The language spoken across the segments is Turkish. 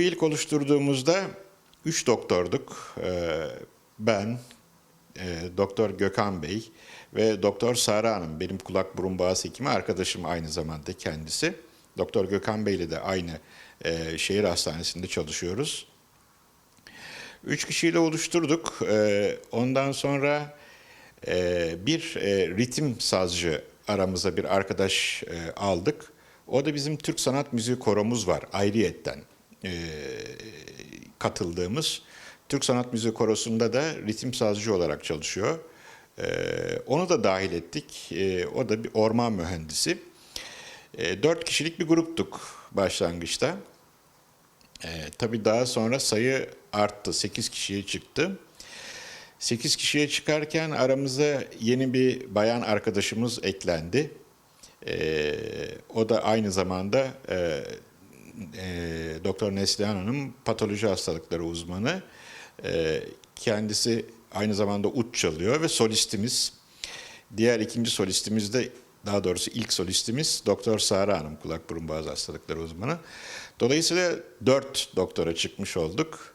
ilk oluşturduğumuzda üç doktorduk. Ee, ben, e, Doktor Gökhan Bey ve Doktor Sara Hanım, benim kulak burun boğaz hekimi arkadaşım aynı zamanda kendisi. Doktor Gökhan Bey ile de aynı e, şehir hastanesinde çalışıyoruz. Üç kişiyle oluşturduk. Ee, ondan sonra e, bir ritim sazcı aramıza bir arkadaş aldık. O da bizim Türk Sanat Müziği Koromuz var ayrıyetten e, katıldığımız. Türk Sanat Müziği Korosu'nda da ritim sazcı olarak çalışıyor. E, onu da dahil ettik. E, o da bir orman mühendisi. E, dört kişilik bir gruptuk başlangıçta. E, tabii daha sonra sayı arttı. 8 kişiye çıktı. 8 kişiye çıkarken aramıza yeni bir bayan arkadaşımız eklendi. E, o da aynı zamanda e, e, Doktor Neslihan Hanım patoloji hastalıkları uzmanı. E, kendisi aynı zamanda ut çalıyor ve solistimiz. Diğer ikinci solistimiz de daha doğrusu ilk solistimiz Doktor Sara Hanım kulak burun boğaz hastalıkları uzmanı. Dolayısıyla dört doktora çıkmış olduk.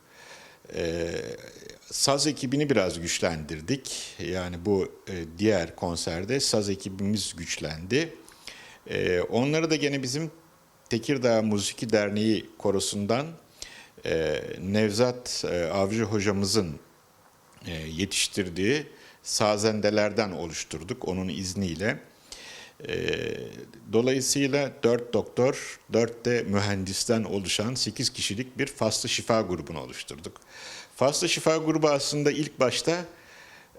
Ee, saz ekibini biraz güçlendirdik. Yani bu e, diğer konserde saz ekibimiz güçlendi. Ee, onları da gene bizim Tekirdağ Musiki Derneği korosundan e, Nevzat e, Avcı hocamızın e, yetiştirdiği sazendelerden oluşturduk onun izniyle. E, dolayısıyla 4 doktor, 4 de mühendisten oluşan 8 kişilik bir Faslı Şifa grubunu oluşturduk. Faslı Şifa grubu aslında ilk başta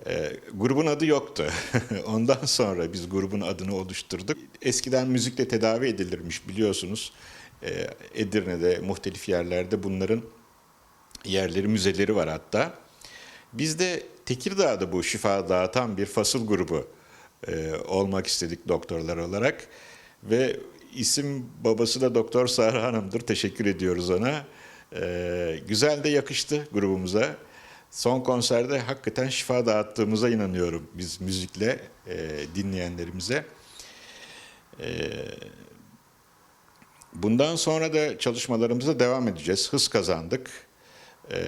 e, grubun adı yoktu. Ondan sonra biz grubun adını oluşturduk. Eskiden müzikle tedavi edilirmiş biliyorsunuz. E, Edirne'de, muhtelif yerlerde bunların yerleri, müzeleri var hatta. Biz de Tekirdağ'da bu şifa dağıtan bir fasıl grubu e, olmak istedik doktorlar olarak. Ve isim babası da Doktor Sara Hanım'dır. Teşekkür ediyoruz ona. E, güzel de yakıştı grubumuza. Son konserde hakikaten şifa dağıttığımıza inanıyorum biz müzikle e, dinleyenlerimize. E, bundan sonra da çalışmalarımıza devam edeceğiz. Hız kazandık. E,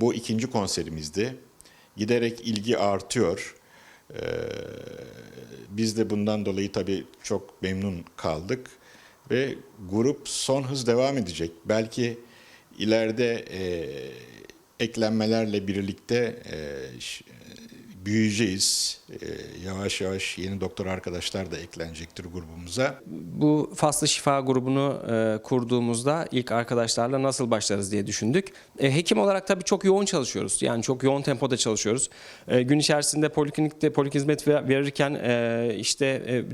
bu ikinci konserimizdi. Giderek ilgi artıyor. E, biz de bundan dolayı tabii çok memnun kaldık. Ve grup son hız devam edecek. Belki ileride e, eklenmelerle birlikte e, ş- büyüyeceğiz. E, yavaş yavaş yeni doktor arkadaşlar da eklenecektir grubumuza. Bu Faslı Şifa grubunu e, kurduğumuzda ilk arkadaşlarla nasıl başlarız diye düşündük. E, hekim olarak tabii çok yoğun çalışıyoruz. Yani çok yoğun tempoda çalışıyoruz. E, gün içerisinde poliklinikte polik hizmet ver- verirken e, işte e,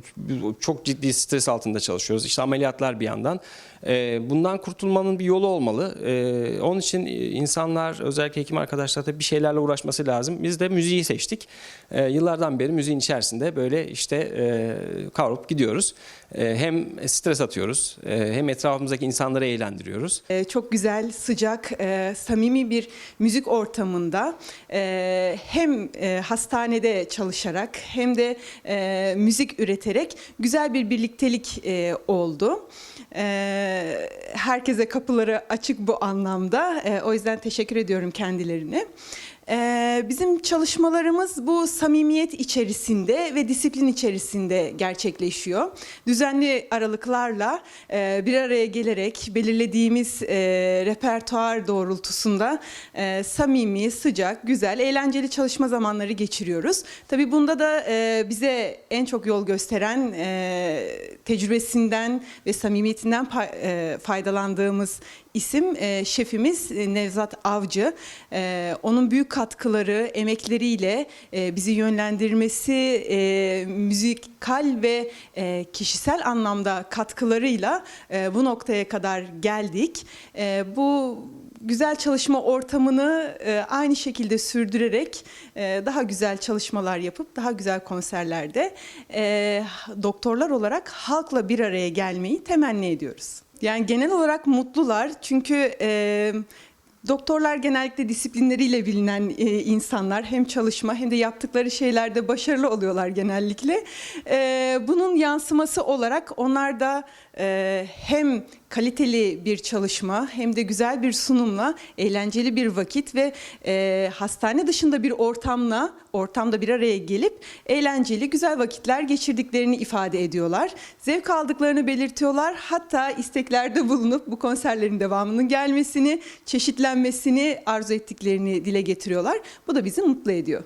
çok ciddi stres altında çalışıyoruz. İşte ameliyatlar bir yandan. E, bundan kurtulmanın bir yolu olmalı. E, onun için insanlar özellikle hekim arkadaşlar da bir şeylerle uğraşması lazım. Biz de müziği seçtik. E, yıllardan beri müziğin içerisinde böyle işte e, kavrup gidiyoruz. E, hem stres atıyoruz, e, hem etrafımızdaki insanları eğlendiriyoruz. Ee, Çok güzel, sıcak, e, samimi bir müzik ortamında e, hem e, hastanede çalışarak hem de e, müzik üreterek güzel bir birliktelik e, oldu. E, Herkese kapıları açık bu anlamda. O yüzden teşekkür ediyorum kendilerine. Ee, Bizim çalışmalarımız bu samimiyet içerisinde ve disiplin içerisinde gerçekleşiyor. Düzenli aralıklarla e, bir araya gelerek belirlediğimiz e, repertuar doğrultusunda e, samimi, sıcak, güzel, eğlenceli çalışma zamanları geçiriyoruz. Tabii bunda da e, bize en çok yol gösteren tecrübesinden ve samimiyetinden faydalandığımız isim şefimiz Nevzat Avcı. Onun büyük katkıları, emekleriyle e, bizi yönlendirmesi, e, müzikal ve e, kişisel anlamda katkılarıyla e, bu noktaya kadar geldik. E, bu güzel çalışma ortamını e, aynı şekilde sürdürerek e, daha güzel çalışmalar yapıp daha güzel konserlerde e, doktorlar olarak halkla bir araya gelmeyi temenni ediyoruz. Yani genel olarak mutlular çünkü e, doktorlar genellikle disiplinleriyle bilinen e, insanlar hem çalışma hem de yaptıkları şeylerde başarılı oluyorlar genellikle. E, bunun yansıması olarak onlar da e, hem kaliteli bir çalışma hem de güzel bir sunumla eğlenceli bir vakit ve e, hastane dışında bir ortamla ortamda bir araya gelip eğlenceli güzel vakitler geçirdiklerini ifade ediyorlar. Zevk aldıklarını belirtiyorlar. Hatta isteklerde bulunup bu konserlerin devamının gelmesini, çeşitlenmesini arzu ettiklerini dile getiriyorlar. Bu da bizi mutlu ediyor.